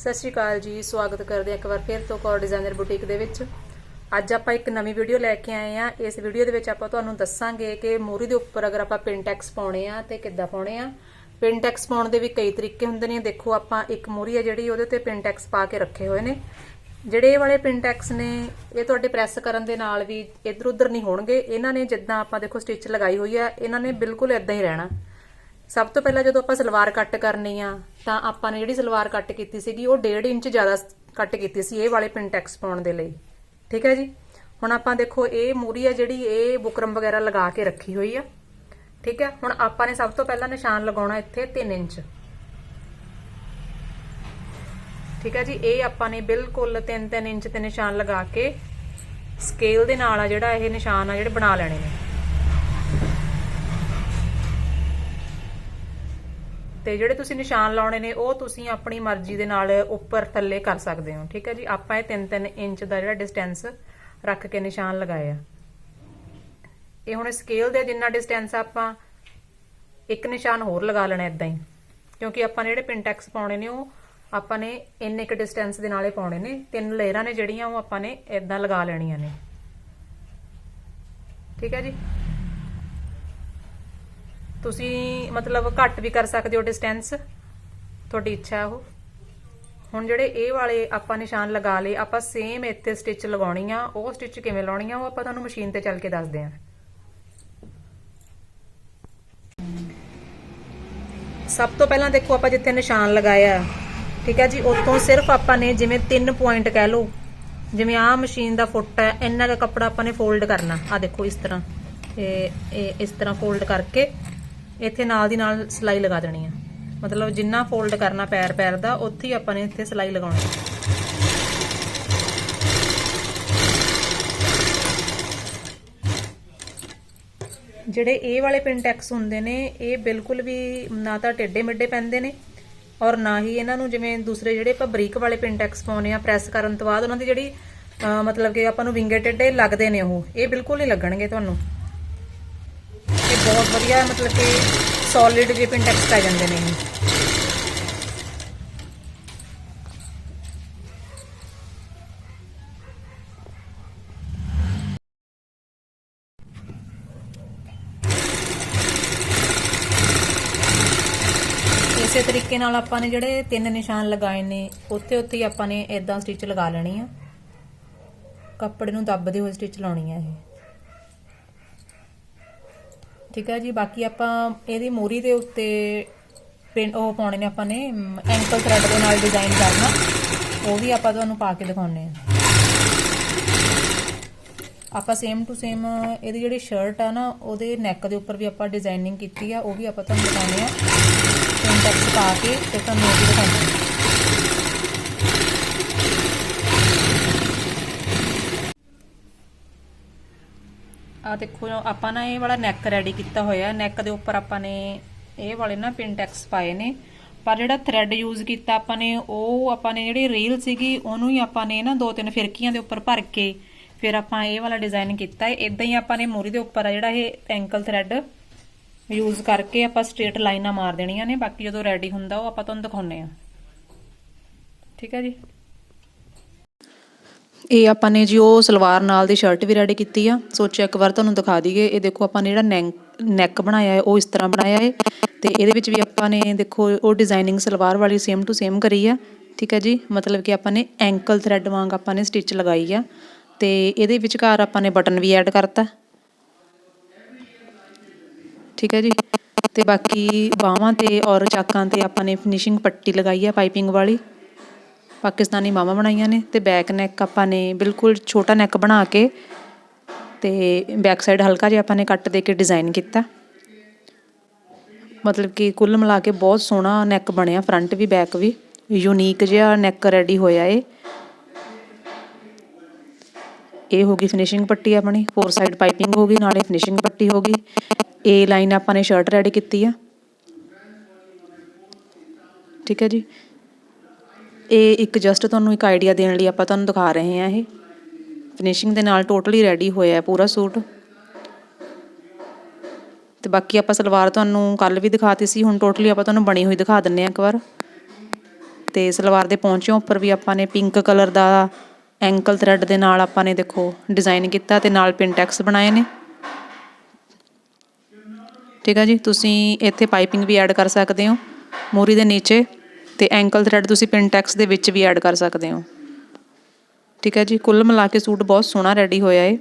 ਸਤਿ ਸ਼੍ਰੀ ਅਕਾਲ ਜੀ, ਸਵਾਗਤ ਕਰਦੇ ਹਾਂ ਇੱਕ ਵਾਰ ਫਿਰ ਤੋਂ ਕੌਰ ਡਿਜ਼ਾਈਨਰ ਬੁਟੀਕ ਦੇ ਵਿੱਚ। ਅੱਜ ਆਪਾਂ ਇੱਕ ਨਵੀਂ ਵੀਡੀਓ ਲੈ ਕੇ ਆਏ ਆ ਇਸ ਵੀਡੀਓ ਦੇ ਵਿੱਚ ਆਪਾਂ ਤੁਹਾਨੂੰ ਦੱਸਾਂਗੇ ਕਿ ਮੋਰੀ ਦੇ ਉੱਪਰ ਅਗਰ ਆਪਾਂ ਪਿੰਟੈਕਸ ਪਾਉਣੇ ਆ ਤੇ ਕਿੱਦਾਂ ਪਾਉਣੇ ਆ। ਪਿੰਟੈਕਸ ਪਾਉਣ ਦੇ ਵੀ ਕਈ ਤਰੀਕੇ ਹੁੰਦੇ ਨੇ। ਦੇਖੋ, ਆਪਾਂ ਇੱਕ ਮੋਰੀ ਆ ਜਿਹੜੀ ਉਹਦੇ ਤੇ ਪਿੰਟੈਕਸ ਪਾ ਕੇ ਰੱਖੇ ਹੋਏ ਨੇ। ਜਿਹੜੇ ਇਹ ਵਾਲੇ ਪਿੰਟੈਕਸ ਨੇ, ਇਹ ਤੁਹਾਡੇ ਪ੍ਰੈਸ ਕਰਨ ਦੇ ਨਾਲ ਵੀ ਇੱਧਰ ਉੱਧਰ ਨਹੀਂ ਹੋਣਗੇ। ਇਹਨਾਂ ਨੇ ਜਿੱਦਾਂ ਆਪਾਂ ਦੇਖੋ ਸਟਿਚ ਲਗਾਈ ਹੋਈ ਆ, ਇਹਨਾਂ ਨੇ ਬਿਲਕੁਲ ਇਦਾਂ ਹੀ ਰਹਿਣਾ। ਸਭ ਤੋਂ ਪਹਿਲਾਂ ਜਦੋਂ ਆਪਾਂ ਸਲਵਾਰ ਕੱਟ ਕਰਨੀ ਆ, ਤਾਂ ਆਪਾਂ ਨੇ ਜਿਹੜੀ ਸਲਵਾਰ ਕੱਟ ਕੀਤੀ ਸੀਗੀ, ਉਹ 1.5 ਇੰਚ ਜ਼ਿਆਦਾ ਕੱਟ ਕੀਤੀ ਸੀ, ਇਹ ਵਾਲੇ ਪਿੰਟੈਕਸ ਪਾਉਣ ਦੇ ਲਈ। ਠੀਕ ਹੈ ਜੀ? ਹੁਣ ਆਪਾਂ ਦੇਖੋ, ਇਹ ਮੂਰੀ ਆ ਜਿਹੜੀ, ਇਹ ਬੁਕਰਮ ਵਗੈਰਾ ਲਗਾ ਕੇ ਰੱਖੀ ਹੋਈ ਆ। ਠੀਕ ਹੈ? ਹੁਣ ਆਪਾਂ ਨੇ ਸਭ ਤੋਂ ਪਹਿਲਾਂ ਨਿਸ਼ਾਨ ਲਗਾਉਣਾ ਇੱਥੇ 3 ਇੰਚ। ਠੀਕ ਹੈ ਜੀ? ਇਹ ਆਪਾਂ ਨੇ ਬਿਲਕੁਲ 3-3 ਇੰਚ ਤੇ ਨਿਸ਼ਾਨ ਲਗਾ ਕੇ ਸਕੇਲ ਦੇ ਨਾਲ ਆ ਜਿਹੜਾ ਇਹ ਨਿਸ਼ਾਨ ਆ, ਜਿਹੜੇ ਬਣਾ ਲੈਣੇ ਨੇ। ਤੇ ਜਿਹੜੇ ਤੁਸੀਂ ਨਿਸ਼ਾਨ ਲਾਉਣੇ ਨੇ, ਉਹ ਤੁਸੀਂ ਆਪਣੀ ਮਰਜ਼ੀ ਦੇ ਨਾਲ ਉੱਪਰ ਥੱਲੇ ਕਰ ਸਕਦੇ ਹੋ। ਠੀਕ ਹੈ ਜੀ? ਆਪਾਂ ਇਹ 3-3 ਇੰਚ ਦਾ ਜਿਹੜਾ ਡਿਸਟੈਂਸ ਰੱਖ ਕੇ ਨਿਸ਼ਾਨ ਲਗਾਏ ਇਹ ਹੁਣ ਸਕੇਲ ਦੇ ਜਿੰਨਾ ਡਿਸਟੈਂਸ ਆਪਾਂ ਇੱਕ ਨਿਸ਼ਾਨ ਹੋਰ ਲਗਾ ਲੈਣਾ ਇਦਾਂ ਹੀ। ਕਿਉਂਕਿ ਆਪਾਂ ਨੇ ਜਿਹੜੇ ਪਿੰਟੈਕਸ ਪਾਉਣੇ ਨੇ, ਉਹ ਆਪਾਂ ਨੇ ਇੰਨੇ ਕੁ ਡਿਸਟੈਂਸ ਦੇ ਨਾਲੇ ਪਾਉਣੇ ਨੇ। ਤਿੰਨ ਲੇਅਰਾਂ ਨੇ ਜਿਹੜੀਆਂ, ਉਹ ਆਪਾਂ ਨੇ ਇਦਾਂ ਲਗਾ ਲੈਣੀਆਂ ਨੇ। ਠੀਕ ਹੈ ਜੀ? ਤੁਸੀਂ ਮਤਲਬ ਘੱਟ ਵੀ ਕਰ ਸਕਦੇ ਹੋ ਡਿਸਟੈਂਸ ਤੁਹਾਡੀ ਇੱਛਾ ਉਹ। ਹੁਣ ਜਿਹੜੇ ਇਹ ਵਾਲੇ ਆਪਾਂ ਨਿਸ਼ਾਨ ਲਗਾ ਲਏ, ਆਪਾਂ ਸੇਮ ਇੱਥੇ ਸਟਿਚ ਲਗਾਉਣੀ ਆ, ਉਹ ਸਟਿਚ ਕਿਵੇਂ ਲਾਉਣੀ ਆ, ਉਹ ਆਪਾਂ ਤੁਹਾਨੂੰ ਮਸ਼ੀਨ ਤੇ ਚੱਲ ਕੇ ਦੱਸਦੇ ਆਂ। ਸਭ ਤੋਂ ਪਹਿਲਾਂ ਦੇਖੋ ਆਪਾਂ ਜਿੱਥੇ ਨਿਸ਼ਾਨ ਲਗਾਇਆ, ਠੀਕ ਹੈ ਜੀ, ਉੱਥੋਂ ਸਿਰਫ ਆਪਾਂ ਨੇ ਜਿਵੇਂ 3 ਪੁਆਇੰਟ ਕਹਿ ਲਓ, ਜਿਵੇਂ ਆਹ ਮਸ਼ੀਨ ਦਾ ਫੁੱਟ ਹੈ, ਇੰਨਾ ਦਾ ਕੱਪੜਾ ਆਪਾਂ ਨੇ ਫੋਲਡ ਕਰਨਾ। ਆ ਦੇਖੋ ਇਸ ਤਰ੍ਹਾਂ ਇਹ ਇਸ ਤਰ੍ਹਾਂ ਫੋਲਡ ਕਰਕੇ ਇੱਥੇ ਨਾਲ ਦੀ ਨਾਲ ਸਲਾਈ ਲਗਾ ਦੇਣੀ ਆ। ਮਤਲਬ ਜਿੰਨਾ ਫੋਲਡ ਕਰਨਾ ਪੈਰ ਪੈਰ ਦਾ, ਉੱਥੇ ਹੀ ਆਪਾਂ ਨੇ ਇੱਥੇ ਸਲਾਈ ਲਗਾਉਣੀ। ਜਿਹੜੇ ਇਹ ਵਾਲੇ ਪਿੰਟੈਕਸ ਹੁੰਦੇ ਨੇ, ਇਹ ਬਿਲਕੁਲ ਵੀ ਨਾ ਤਾਂ ਟੇਡੇ ਮਿੱਡੇ ਪੈਂਦੇ ਨੇ ਔਰ ਨਾ ਹੀ ਇਹਨਾਂ ਨੂੰ ਜਿਵੇਂ ਦੂਸਰੇ ਜਿਹੜੇ ਆਪਾਂ ਬਰੀਕ ਵਾਲੇ ਪਿੰਟੈਕਸ ਪਾਉਨੇ ਆ ਪ੍ਰੈਸ ਕਰਨ ਤੋਂ ਬਾਅਦ ਉਹਨਾਂ ਦੀ ਜਿਹੜੀ, ਅਹ ਮਤਲਬ ਕਿ ਆਪਾਂ ਨੂੰ ਵਿੰਗੇ ਟੇਡੇ ਲੱਗਦੇ ਨੇ ਉਹ, ਇਹ ਬਿਲਕੁਲ ਨਹੀਂ ਲੱਗਣਗੇ ਤੁਹਾਨੂੰ। ਬਹੁਤ ਵਧੀਆ ਮਤਲਬ ਕਿ ਸੋਲਿਡ ਜਿਹੇ ਪਿੰਟੈਕਸ ਪੈ ਜਾਂਦੇ ਨੇ ਇਹ। ਇਸੇ ਤਰੀਕੇ ਨਾਲ ਆਪਾਂ ਨੇ ਜਿਹੜੇ ਤਿੰਨ ਨਿਸ਼ਾਨ ਲਗਾਏ ਨੇ, ਉੱਥੇ ਉੱਥੇ ਹੀ ਆਪਾਂ ਨੇ ਇਦਾਂ ਸਟਿਚ ਲਗਾ ਲੈਣੀ ਆ। ਕੱਪੜੇ ਨੂੰ ਦੱਬਦੇ ਹੋਏ ਸਟਿਚ ਲਾਉਣੀ ਆ ਇਹ। ਠੀਕ ਹੈ ਜੀ, ਬਾਕੀ ਆਪਾਂ ਇਹਦੀ ਮੋਰੀ ਦੇ ਉੱਤੇ ਪਿੰਨ ਉਹ ਪਾਉਣੇ ਨੇ ਆਪਾਂ ਨੇ ਐਂਕਲ ਥਰੈਡ ਦੇ ਨਾਲ ਡਿਜ਼ਾਈਨ ਕਰਨਾ। ਉਹ ਵੀ ਆਪਾਂ ਤੁਹਾਨੂੰ ਪਾ ਕੇ ਦਿਖਾਉਣੇ ਆ ਆਪਾਂ ਸੇਮ ਟੂ ਸੇਮ ਇਹਦੀ ਜਿਹੜੀ ਸ਼ਰਟ ਆ ਨਾ, ਉਹਦੇ ਨੈਕ ਦੇ ਉੱਪਰ ਵੀ ਆਪਾਂ ਡਿਜ਼ਾਈਨਿੰਗ ਕੀਤੀ ਆ, ਉਹ ਵੀ ਆਪਾਂ ਤੁਹਾਨੂੰ ਦਿਖਾਉਣੇ ਆ ਸਿੰਟੈਕਸ ਪਾ ਕੇ ਤੇ ਤੁਹਾਨੂੰ ਉਹ ਵੀ ਦਿਖਾਉਣੇ ਆ ਦੇਖੋ, ਆਪਾਂ ਨਾ ਇਹ ਵਾਲਾ ਨੈਕ ਰੈਡੀ ਕੀਤਾ ਹੋਇਆ। ਨੈਕ ਦੇ ਉੱਪਰ ਆਪਾਂ ਨੇ ਇਹ ਵਾਲੇ ਨਾ ਪਿੰਟੈਕਸ ਪਾਏ ਨੇ। ਪਰ ਜਿਹੜਾ ਥ੍ਰੈਡ ਯੂਜ਼ ਕੀਤਾ ਆਪਾਂ ਨੇ, ਉਹ ਆਪਾਂ ਨੇ ਜਿਹੜੀ ਰੀਲ ਸੀਗੀ, ਉਹਨੂੰ ਹੀ ਆਪਾਂ ਨੇ ਨਾ ਦੋ ਤਿੰਨ ਫਿਰਕੀਆਂ ਦੇ ਉੱਪਰ ਭਰ ਕੇ ਫਿਰ ਆਪਾਂ ਇਹ ਵਾਲਾ ਡਿਜ਼ਾਈਨ ਕੀਤਾ ਹੈ। ਇਦਾਂ ਹੀ ਆਪਾਂ ਨੇ ਮੋਰੀ ਦੇ ਉੱਪਰ ਆ ਜਿਹੜਾ ਇਹ ਐਂਕਲ ਥ੍ਰੈਡ ਯੂਜ਼ ਕਰਕੇ ਆਪਾਂ ਸਟ੍ਰੇਟ ਲਾਈਨਾਂ ਮਾਰ ਦੇਣੀਆਂ ਨੇ। ਬਾਕੀ ਜਦੋਂ ਰੈਡੀ ਹੁੰਦਾ, ਉਹ ਆਪਾਂ ਤੁਹਾਨੂੰ ਦਿਖਾਉਨੇ ਆ ਠੀਕ ਹੈ ਜੀ? ਇਹ ਆਪਾਂ ਨੇ ਜੀ ਉਹ ਸਲਵਾਰ ਨਾਲ ਦੀ ਸ਼ਰਟ ਵੀ ਰੈਡੀ ਕੀਤੀ ਆ। ਸੋਚਿਆ ਇੱਕ ਵਾਰ ਤੁਹਾਨੂੰ ਦਿਖਾ ਦਈਏ। ਇਹ ਦੇਖੋ ਆਪਾਂ ਨੇ ਜਿਹੜਾ ਨੈਕ ਬਣਾਇਆ ਹੈ, ਉਹ ਇਸ ਤਰ੍ਹਾਂ ਬਣਾਇਆ ਹੈ। ਤੇ ਇਹਦੇ ਵਿੱਚ ਵੀ ਆਪਾਂ ਨੇ ਦੇਖੋ ਉਹ ਡਿਜ਼ਾਈਨਿੰਗ ਸਲਵਾਰ ਵਾਲੀ ਸੇਮ ਟੂ ਸੇਮ ਕਰੀ ਆ। ਠੀਕ ਹੈ ਜੀ? ਮਤਲਬ ਕਿ ਆਪਾਂ ਨੇ ਐਂਕਲ ਥ੍ਰੈਡ ਵਾਂਗ ਆਪਾਂ ਨੇ ਸਟਿਚ ਲਗਾਈ ਆ। ਤੇ ਇਹਦੇ ਵਿਚਕਾਰ ਆਪਾਂ ਨੇ ਬਟਨ ਵੀ ਐਡ ਕਰਤਾ। ਠੀਕ ਹੈ ਜੀ? ਤੇ ਬਾਕੀ ਬਾਹਾਂ ਤੇ ਔਰ ਚਾਕਾਂ ਤੇ ਆਪਾਂ ਨੇ ਫਿਨਿਸ਼ਿੰਗ ਪੱਟੀ ਲਗਾਈ ਆ ਪਾਈਪਿੰਗ ਵਾਲੀ। ਪਾਕਿਸਤਾਨੀ ਬਾਹਾਂ ਬਣਾਈਆਂ ਨੇ ਤੇ ਬੈਕ ਨੈਕ ਆਪਾਂ ਨੇ ਬਿਲਕੁਲ ਛੋਟਾ ਨੈਕ ਬਣਾ ਕੇ ਤੇ ਬੈਕ ਸਾਈਡ ਹਲਕਾ ਜਿਹਾ ਆਪਾਂ ਨੇ ਕੱਟ ਦੇ ਕੇ ਡਿਜ਼ਾਈਨ ਕੀਤਾ। ਮਤਲਬ ਕਿ ਕੁੱਲ ਮਿਲਾ ਕੇ ਬਹੁਤ ਸੋਹਣਾ ਨੈਕ ਬਣਿਆ ਫਰੰਟ ਵੀ ਬੈਕ ਵੀ। ਯੂਨੀਕ ਜਿਹਾ ਨੈਕ ਰੈਡੀ ਹੋਇਆ ਏ ਇਹ ਹੋ ਗਈ ਫਿਨਿਸ਼ਿੰਗ ਪੱਟੀ ਆਪਣੀ ਫੋਰ ਸਾਈਡ ਪਾਈਪਿੰਗ ਹੋ ਗਈ, ਨਾਲੇ ਫਿਨਿਸ਼ਿੰਗ ਪੱਟੀ ਹੋ ਗਈ। ਇਹ ਲਾਈਨ ਆਪਾਂ ਨੇ ਸ਼ਰਟ ਰੈਡੀ ਕੀਤੀ ਆ। ਠੀਕ ਹੈ ਜੀ? ਇਹ ਇੱਕ ਜਸਟ ਤੁਹਾਨੂੰ ਇੱਕ ਆਈਡੀਆ ਦੇਣ ਲਈ ਆਪਾਂ ਤੁਹਾਨੂੰ ਦਿਖਾ ਰਹੇ ਹਾਂ ਇਹ। ਫਿਨਿਸ਼ਿੰਗ ਦੇ ਨਾਲ ਟੋਟਲੀ ਰੈਡੀ ਹੋਇਆ ਪੂਰਾ ਸੂਟ। ਤੇ ਬਾਕੀ ਆਪਾਂ ਸਲਵਾਰ ਤੁਹਾਨੂੰ ਕੱਲ ਵੀ ਦਿਖਾਤੀ ਸੀ, ਹੁਣ ਟੋਟਲੀ ਆਪਾਂ ਤੁਹਾਨੂੰ ਬਣੀ ਹੋਈ ਦਿਖਾ ਦਿੰਨੇ ਆ ਇੱਕ ਵਾਰ। ਤੇ ਸਲਵਾਰ ਦੇ ਪਹੁੰਚਿਆਂ ਉੱਪਰ ਵੀ ਆਪਾਂ ਨੇ ਪਿੰਕ ਕਲਰ ਦਾ ਐਂਕਲ ਥ੍ਰੈਡ ਦੇ ਨਾਲ ਆਪਾਂ ਨੇ ਦੇਖੋ ਡਿਜ਼ਾਈਨ ਕੀਤਾ ਤੇ ਨਾਲ ਪਿੰਟੈਕਸ ਬਣਾਏ ਨੇ। ਠੀਕ ਆ ਜੀ, ਤੁਸੀਂ ਇੱਥੇ ਪਾਈਪਿੰਗ ਵੀ ਐਡ ਕਰ ਸਕਦੇ ਹੋ। ਮੋਰੀ ਦੇ ਨੀਚੇ ਤੇ ਐਂਕਲ ਥਰੈਡ ਤੁਸੀਂ ਪਿੰਟੈਕਸ ਦੇ ਵਿੱਚ ਵੀ ਐਡ ਕਰ ਸਕਦੇ ਹੋ। ਠੀਕ ਹੈ ਜੀ, ਕੁੱਲ ਮਿਲਾ ਕੇ ਸੂਟ ਬਹੁਤ ਸੋਹਣਾ ਰੈਡੀ ਹੋਇਆ ਏ।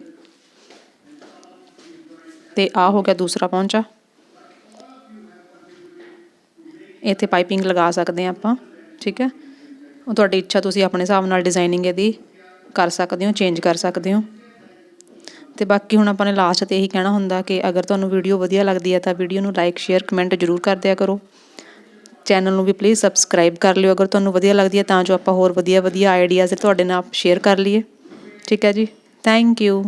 ਤੇ ਆ ਹੋ ਗਿਆ ਦੂਸਰਾ ਪਹੁੰਚਾ ਇੱਥੇ ਪਾਈਪਿੰਗ ਲਗਾ ਸਕਦੇ ਆ ਆਪਾਂ, ਠੀਕ ਹੈ। ਉਹ ਤੁਹਾਡੀ ਇੱਛਾ ਤੁਸੀਂ ਆਪਣੇ ਹਿਸਾਬ ਨਾਲ ਡਿਜ਼ਾਈਨਿੰਗ ਇਹਦੀ ਕਰ ਸਕਦੇ ਹੋ ਚੇਂਜ ਕਰ ਸਕਦੇ ਹੋ। ਤੇ ਬਾਕੀ ਹੁਣ ਆਪਾਂ ਨੇ ਲਾਸਟ ਤੇ ਇਹੀ ਕਹਿਣਾ ਹੁੰਦਾ ਕਿ ਅਗਰ ਤੁਹਾਨੂੰ ਵੀਡੀਓ ਵਧੀਆ ਲੱਗਦੀ ਹੈ ਤਾਂ ਵੀਡੀਓ ਨੂੰ ਲਾਈਕ ਸ਼ੇਅਰ ਕਮੈਂਟ ਜ਼ਰੂਰ ਕਰ ਦਿਆ ਕਰੋ। ਚੈਨਲ ਨੂੰ ਵੀ ਪਲੀਜ਼ ਸਬਸਕ੍ਰਾਈਬ ਕਰ ਲਿਓ। ਅਗਰ ਤੁਹਾਨੂੰ ਵਧੀਆ ਲੱਗਦੀ ਹੈ ਤਾਂ ਜੋ ਆਪਾਂ ਹੋਰ ਵਧੀਆ ਵਧੀਆ ਆਈਡੀਆਜ਼ ਤੁਹਾਡੇ ਨਾਲ ਸ਼ੇਅਰ ਕਰ ਲਈਏ। ਠੀਕ ਹੈ ਜੀ? Thank you